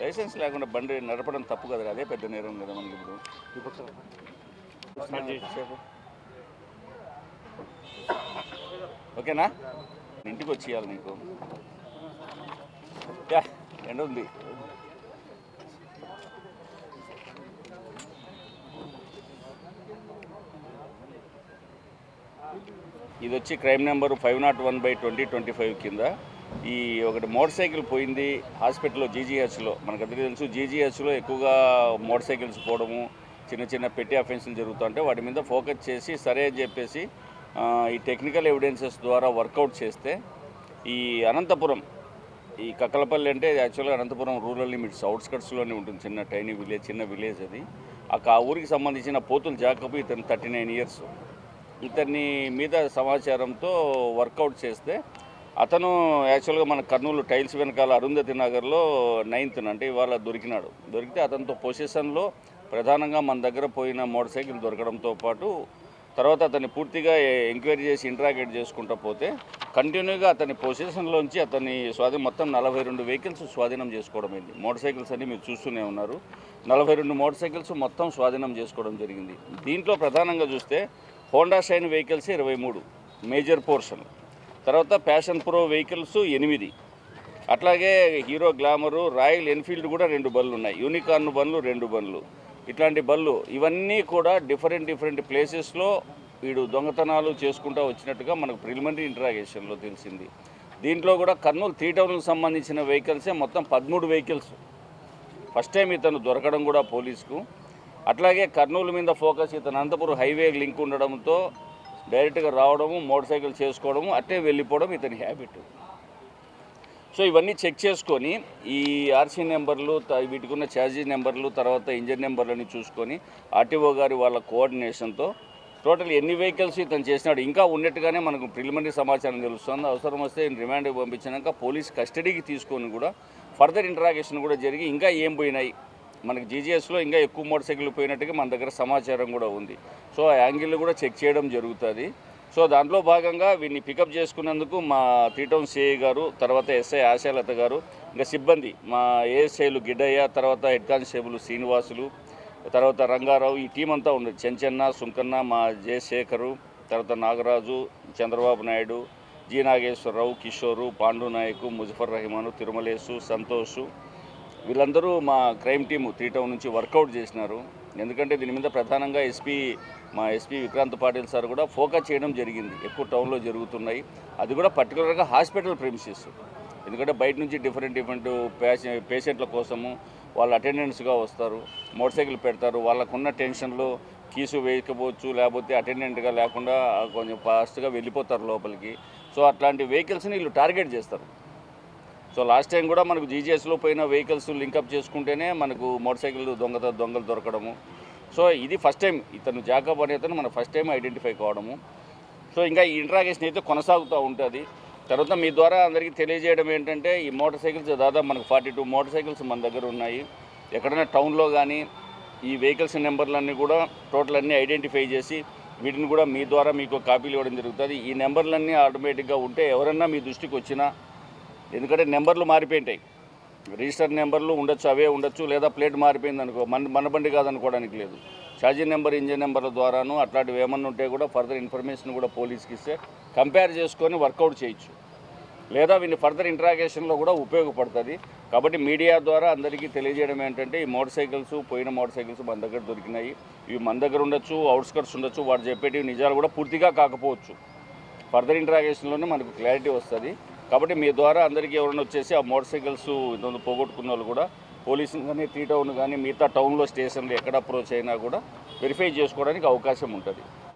Licence లేకుండా బండి నడపడం తప్పు కదా అదే పెద్ద నేరం కదా మనకి ఇప్పుడు. ఓకేనా? ఇంటికి వచ్చేయాలి నీకు. యా ఎండ ఉంది. ఇది వచ్చి crime number five nought one by twenty twenty five కింద. ఈ ఒకటి మోటార్ సైకిల్ పోయింది హాస్పిటల్లో జీజీహెచ్లో. మనకందరికీ తెలుసు జీజీహెచ్లో ఎక్కువగా మోటార్ సైకిల్స్ పోవడము చిన్న చిన్న పెట్టి అఫెన్సులు జరుగుతుంటే వాటి మీద ఫోకస్ చేసి సరే అని చెప్పేసి ఈ టెక్నికల్ ఎవిడెన్సెస్ ద్వారా వర్కౌట్ చేస్తే ఈ అనంతపురం ఈ కక్కలపల్లి అంటే యాక్చువల్గా అనంతపురం రూరల్ లిమిట్స్ అవుట్స్కట్స్లోనే ఉంటుంది చిన్న టైనీ విలేజ్ చిన్న విలేజ్ అది. ఆ ఊరికి సంబంధించిన పోతులు జాకబు ఇతను థర్టీ నైన్ ఇయర్స్. ఇతన్ని మీద సమాచారంతో వర్కౌట్ చేస్తే అతను యాక్చువల్గా మన కర్నూలు టైల్స్ వెనకాల అరుంధతి నగర్లో నైన్త్ అంటే ఇవాళ దొరికినాడు. దొరికితే అతనితో పొసిషన్లో ప్రధానంగా మన దగ్గర పోయిన మోటార్ సైకిల్ దొరకడంతో పాటు తర్వాత అతన్ని పూర్తిగా ఎంక్వైరీ చేసి ఇంట్రాగేట్ చేసుకుంటూ పోతే కంటిన్యూగా అతని పొసిషన్లోంచి అతని స్వాధీనం మొత్తం నలభై రెండు వెహికల్స్ స్వాధీనం చేసుకోవడం అయింది. మోటార్ సైకిల్స్ అన్ని మీరు చూస్తూనే ఉన్నారు. నలభై రెండు మోటార్ సైకిల్స్ మొత్తం స్వాధీనం చేసుకోవడం జరిగింది. దీంట్లో ప్రధానంగా చూస్తే హోండా షైన్ వెహికల్స్ ఇరవై మూడు మేజర్ పోర్షన్. తర్వాత ప్యాషన్ ప్రో వెహికల్స్ ఎనిమిది. అట్లాగే హీరో గ్లామరు రాయల్ ఎన్ఫీల్డ్ కూడా రెండు బళ్ళు ఉన్నాయి. యూనికార్న్ బండ్లు రెండు బండ్లు. ఇట్లాంటి బళ్ళు ఇవన్నీ కూడా డిఫరెంట్ డిఫరెంట్ ప్లేసెస్లో వీడు దొంగతనాలు చేసుకుంటూ వచ్చినట్టుగా మనకు ప్రిలిమినరీ ఇంటరాగేషన్లో తెలిసింది. దీంట్లో కూడా కర్నూలు త్రీ టౌన్కి సంబంధించిన వెహికల్సే మొత్తం పదమూడు వెహికల్స్ ఫస్ట్ టైం ఇతను దొరకడం కూడా పోలీసుకు. అట్లాగే కర్నూలు మీద ఫోకస్ ఇతను అనంతపురం హైవే లింక్ ఉండడంతో డైరెక్ట్గా రావడము మోటార్ సైకిల్ చేసుకోవడము అట్టే వెళ్ళిపోవడం ఇతని హ్యాబిట్. సో ఇవన్నీ చెక్ చేసుకొని ఈ ఆర్సీ నెంబర్లు వీటికి ఉన్న ఛార్జీ నెంబర్లు తర్వాత ఇంజన్ నెంబర్లని చూసుకొని ఆర్టీఓ గారి వాళ్ళ కోఆర్డినేషన్తో టోటల్ ఎన్ని వెహికల్స్ ఇతను చేసినాడు ఇంకా ఉన్నట్టుగానే మనకు ప్రిలిమినరీ సమాచారం తెలుస్తుంది. అవసరం వస్తే రిమాండ్కి పంపించినాక పోలీస్ కస్టడీకి తీసుకొని కూడా ఫర్దర్ ఇంటరాగేషన్ కూడా జరిగి ఇంకా ఏం పోయినాయి? మనకి జీజీఎస్లో ఇంకా ఎక్కువ మోటార్ సైకిల్ పోయినట్టుగా మన దగ్గర సమాచారం కూడా ఉంది. సో ఆ యాంగిల్ కూడా చెక్ చేయడం జరుగుతుంది. సో దాంట్లో భాగంగా వీడిని పికప్ చేసుకున్నందుకు మా త్రీ సిఐ గారు తర్వాత ఎస్ఐ ఆశాలత గారు ఇంకా సిబ్బంది మా ఏఎస్ఐలు గిడ్డయ్య తర్వాత హెడ్ కానిస్టేబుల్ శ్రీనివాసులు తర్వాత రంగారావు ఈ టీం అంతా ఉంది చెంచన్న సుంకన్న మా జయశేఖరు తర్వాత నాగరాజు చంద్రబాబు నాయుడు జి నాగేశ్వరరావు కిషోరు పాండు నాయకు ముజఫర్ రహిమాను తిరుమలేసు సంతోషు వీళ్ళందరూ మా క్రైమ్ టీము త్రీ టౌన్ నుంచి వర్కౌట్ చేసినారు. ఎందుకంటే దీని మీద ప్రధానంగా ఎస్పీ మా ఎస్పీ విక్రాంత్ పాటిల్ సార్ కూడా ఫోకస్ చేయడం జరిగింది. ఎక్కువ టౌన్లో జరుగుతున్నాయి. అది కూడా పర్టికులర్గా హాస్పిటల్ ప్రెమిసెస్. ఎందుకంటే బయట నుంచి డిఫరెంట్ డిఫరెంట్ పేషెంట్ల కోసము వాళ్ళు అటెండెన్స్గా వస్తారు. మోటార్ సైకిల్ పెడతారు. వాళ్ళకున్న టెన్షన్లో కీసు వేయకపోవచ్చు లేకపోతే అటెండెంట్గా లేకుండా కొంచెం ఫాస్ట్గా వెళ్ళిపోతారు లోపలికి. సో అట్లాంటి వెహికల్స్ని వీళ్ళు టార్గెట్ చేస్తారు. సో లాస్ట్ టైం కూడా మనకు జీజీఎస్లో పోయిన వెహికల్స్ లింకప్ చేసుకుంటేనే మనకు మోటార్ సైకిల్ దొంగత దొంగలు దొరకడము. సో ఇది ఫస్ట్ టైం ఇతను జాకబ్ అనే అతను మన ఫస్ట్ టైం ఐడెంటిఫై కావడము. సో ఇంకా ఈ ఇంట్రాగేషన్ అయితే కొనసాగుతూ ఉంటుంది. తర్వాత మీ ద్వారా అందరికీ తెలియజేయడం ఏంటంటే ఈ మోటార్ సైకిల్స్ దాదాపు మనకు ఫార్టీ టూ మోటార్ సైకిల్స్ మన దగ్గర ఉన్నాయి. ఎక్కడైనా టౌన్లో కానీ ఈ వెహికల్స్ నెంబర్లన్నీ కూడా టోటల్ అన్నీ ఐడెంటిఫై చేసి వీటిని కూడా మీ ద్వారా మీకు కాపీలు ఇవ్వడం జరుగుతుంది. ఈ నెంబర్లన్నీ ఆటోమేటిక్గా ఉంటే ఎవరన్నా మీ దృష్టికి వచ్చినా ఎందుకంటే నెంబర్లు మారిపోయింటాయి. రిజిస్టర్ నెంబర్లు ఉండొచ్చు అవే ఉండొచ్చు లేదా ప్లేట్ మారిపోయింది అనుకో మన మన బండి కాదనుకోవడానికి లేదు. ఛార్జీ నెంబర్ ఇంజిన్ నెంబర్ల ద్వారాను అట్లాంటివి ఏమన్నా ఉంటే కూడా ఫర్దర్ ఇన్ఫర్మేషన్ కూడా పోలీస్కి ఇస్తే కంపేర్ చేసుకొని వర్కౌట్ చేయొచ్చు. లేదా వీని ఫర్దర్ ఇంట్రాగేషన్లో కూడా ఉపయోగపడుతుంది. కాబట్టి మీడియా ద్వారా అందరికీ తెలియజేయడం ఏంటంటే ఈ మోటార్ సైకిల్స్ పోయిన మోటార్ సైకిల్స్ మన దగ్గర దొరికినాయి. ఇవి మన దగ్గర ఉండొచ్చు అవుట్స్కర్ట్స్ ఉండొచ్చు వాడు చెప్పేటివి నిజాలు కూడా పూర్తిగా కాకపోవచ్చు. ఫర్దర్ ఇంట్రాగేషన్లోనే మనకు క్లారిటీ వస్తుంది. కాబట్టి మీ ద్వారా అందరికీ ఎవరైనా వచ్చేసి ఆ మోటార్ సైకిల్స్ ఇంతకుముందు పోగొట్టుకున్న వాళ్ళు కూడా పోలీసులు కానీ త్రీ టౌన్ కానీ మిగతా టౌన్లో స్టేషన్లు ఎక్కడ అప్రోచ్ అయినా కూడా వెరిఫై చేసుకోవడానికి అవకాశం ఉంటుంది.